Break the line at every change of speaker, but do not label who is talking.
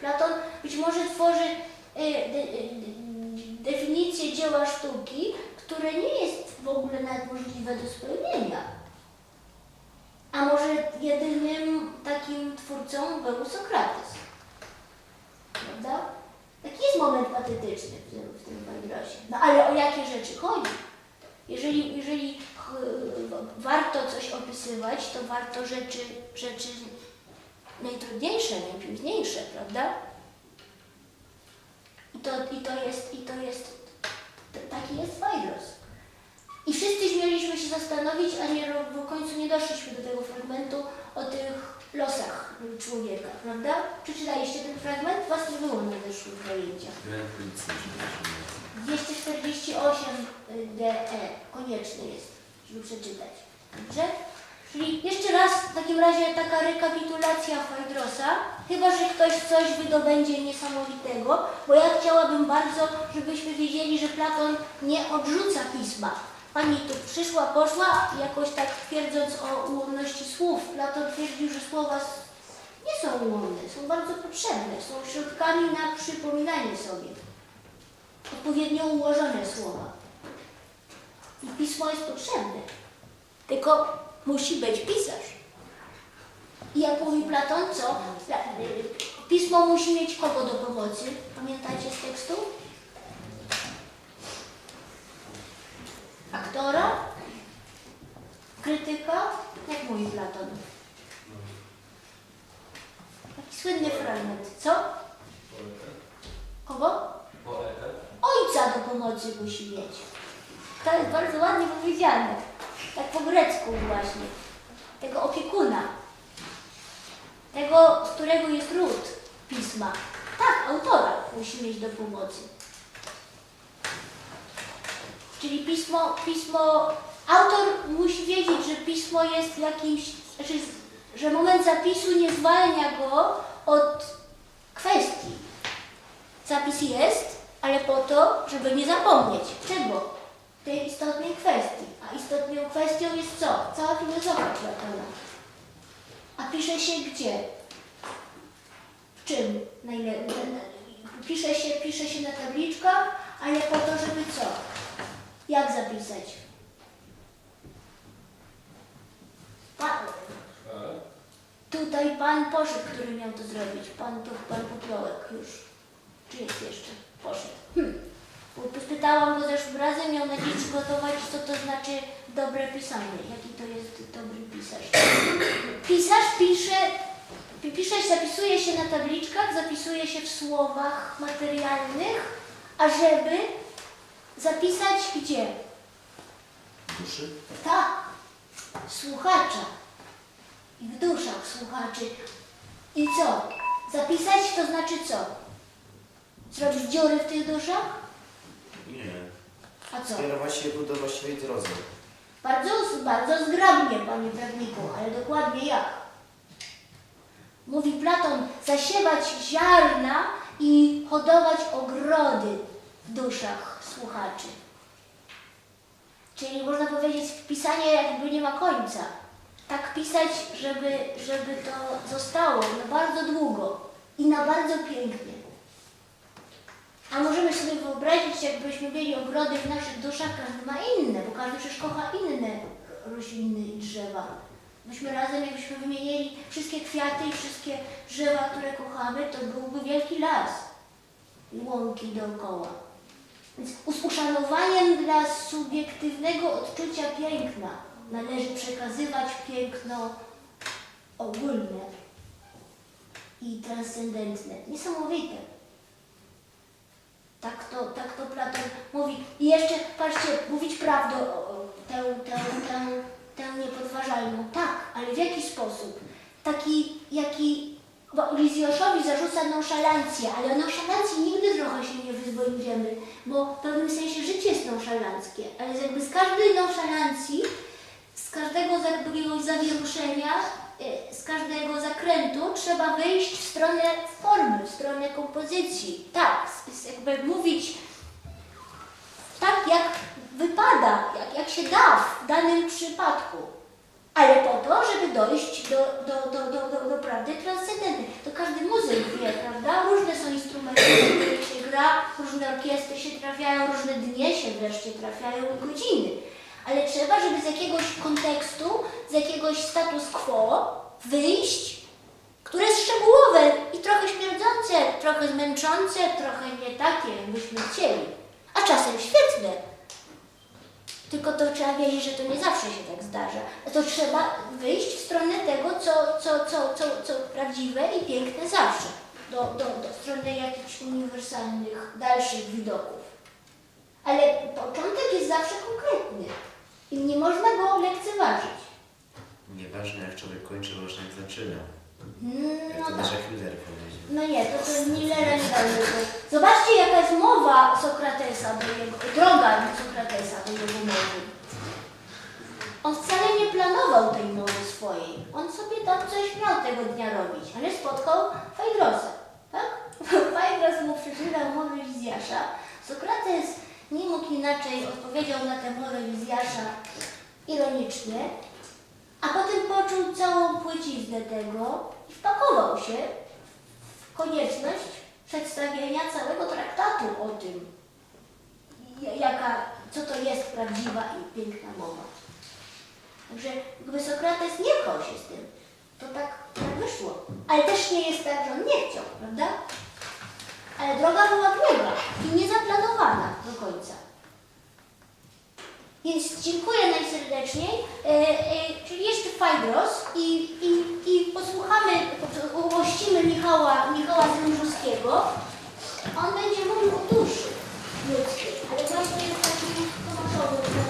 Platon być może tworzy y, y, definicję dzieła sztuki, które nie jest w ogóle nawet możliwe do spełnienia. A może jedynym takim twórcą był Sokrates. Prawda? Taki jest moment patetyczny w tym, w tym Wajgrosie. No ale o jakie rzeczy chodzi? Jeżeli, jeżeli ch- warto coś opisywać, to warto rzeczy, rzeczy najtrudniejsze, najpiękniejsze, prawda? I to, i to jest, i to jest, taki jest Fajros. I wszyscy śmieliśmy się zastanowić, a nie, w końcu nie doszliśmy do tego fragmentu o tych losach człowieka, prawda? Przeczytaliście ten fragment? Was nie było na zeszłych zajęciach.
Byłem w policji, żeby
248 DE konieczny jest, żeby przeczytać. Dobrze? Czyli jeszcze raz w takim razie taka rekapitulacja Fajdrosa, chyba że ktoś coś wydobędzie niesamowitego, bo ja chciałabym bardzo, żebyśmy wiedzieli, że Platon nie odrzuca pisma. Pani tu przyszła, poszła, jakoś tak twierdząc o ułomności słów. Platon twierdził, że słowa nie są ułomne, są bardzo potrzebne, są środkami na przypominanie sobie odpowiednio ułożone słowa. I pismo jest potrzebne. Tylko musi być pisarz. I jak mówi Platon, co? Y, Pismo musi mieć kogo do pomocy? Pamiętacie z tekstu? Aktora? Krytyka? Jak mówi Platon? Taki słynny fragment. Co? Kogo? Ojca do pomocy musi mieć. To jest bardzo ładnie powiedziane. Tak po grecku właśnie. Tego opiekuna. Tego, z którego jest ród pisma. Tak, autora musi mieć do pomocy. Czyli pismo, pismo, autor musi wiedzieć, że pismo jest jakimś, znaczy, że moment zapisu nie zwalnia go od kwestii. Zapis jest, ale po to, żeby nie zapomnieć. Czego? Tej istotnej kwestii. A istotną kwestią jest co? Cała filozofia Platona. A pisze się gdzie? W czym? Pisze, się, pisze się na tabliczkach, ale po to, żeby co? Jak zapisać? Pa- Tutaj pan poszedł, który miał to zrobić. Pan, to, pan Popiołek już. Czy jest jeszcze? Poszedł. Bo Spytałam go zeszłym razem, miał na dziś przygotować, co to znaczy dobre pisanie. Jaki to jest dobry pisarz. Pisarz pisze, pi- pisze, zapisuje się na tabliczkach, zapisuje się w słowach materialnych, ażeby zapisać gdzie?
Duszy?
Tak, słuchacza. I w duszach słuchaczy. I co? Zapisać to znaczy co? Zrobić dziury w tych duszach? Co?
Skierować się ku do właściwej drodze.
Bardzo, bardzo zgrabnie, panie prawniku, ale dokładnie jak? Mówi Platon, zasiewać ziarna i hodować ogrody w duszach słuchaczy. Czyli można powiedzieć, pisanie jakby nie ma końca. Tak pisać, żeby, żeby to zostało na bardzo długo i na bardzo pięknie. A możemy sobie wyobrazić, jakbyśmy mieli ogrody w naszych duszach, każdy ma inne, bo każdy przecież kocha inne rośliny i drzewa. Byśmy razem, jakbyśmy wymienili wszystkie kwiaty i wszystkie drzewa, które kochamy, to byłby wielki las i łąki dookoła. Więc z uszanowaniem dla subiektywnego odczucia piękna należy przekazywać piękno ogólne i transcendentne. Niesamowite. Tak to, tak to Platon mówi. I jeszcze, patrzcie, mówić prawdę, tę, tę, tę, tę niepodważalną. Tak, ale w jaki sposób? Taki, jaki, bo zarzuca nonszalancję, ale o nonszalancji nigdy trochę się nie wyzbędziemy, bo w pewnym sensie życie jest nonszalanckie, ale jakby z każdej nonszalancji, z każdego jakiegoś zawieruszenia, e, z każdego zakrętu trzeba wyjść w stronę formy, w stronę kompozycji. Tak, jakby mówić jak wypada, jak, jak się da w danym przypadku. Ale po to, żeby dojść do, do, do, do, do, do prawdy transcendentnej. To każdy muzyk wie, prawda? orkiestry się trafiają, różne dnie się wreszcie trafiają i godziny. Ale trzeba, żeby z jakiegoś kontekstu, z jakiegoś status quo wyjść, które jest szczegółowe i trochę śmierdzące, trochę zmęczące, trochę nie takie, jakbyśmy chcieli. Tylko to trzeba wiedzieć, że to nie zawsze się tak zdarza. To trzeba wyjść w stronę tego, co, co, co, co, co prawdziwe i piękne zawsze. Do, do, do strony jakichś uniwersalnych, dalszych widoków. Ale początek jest zawsze konkretny i nie można go lekceważyć.
Nieważne jak człowiek kończy, ważne jak zaczyna.
Mm,
Jak
No
to
tak.
Miller powiedział.
No nie, to, to jest Millera nie dał tego. Mowa Sokratesa do jego, droga Sokratesa do jego mowy. On wcale nie planował tej mowy swojej. On sobie tam coś miał tego dnia robić, ale spotkał Fajdrosa, tak? Fajdros mu przeczytał mowę Lizjasza. Sokrates nie mógł inaczej, odpowiedział na tę mowę Lizjasza ironicznie, a potem poczuł całą płyciznę tego i wpakował się w konieczność przedstawienia całego traktatu o tym, jaka, co to jest prawdziwa i piękna mowa. Także gdyby Sokrates nie pchał się z tym, to tak, tak wyszło. Ale też nie jest tak, że on nie chciał, prawda? Ale droga była długa i niezaplanowana do końca. Więc dziękuję najserdeczniej. E, e, czyli jeszcze Fajgros i Zrążowskiego. On będzie mówił o duszy ludzkiej, ale właśnie jest taki tłumaczowy.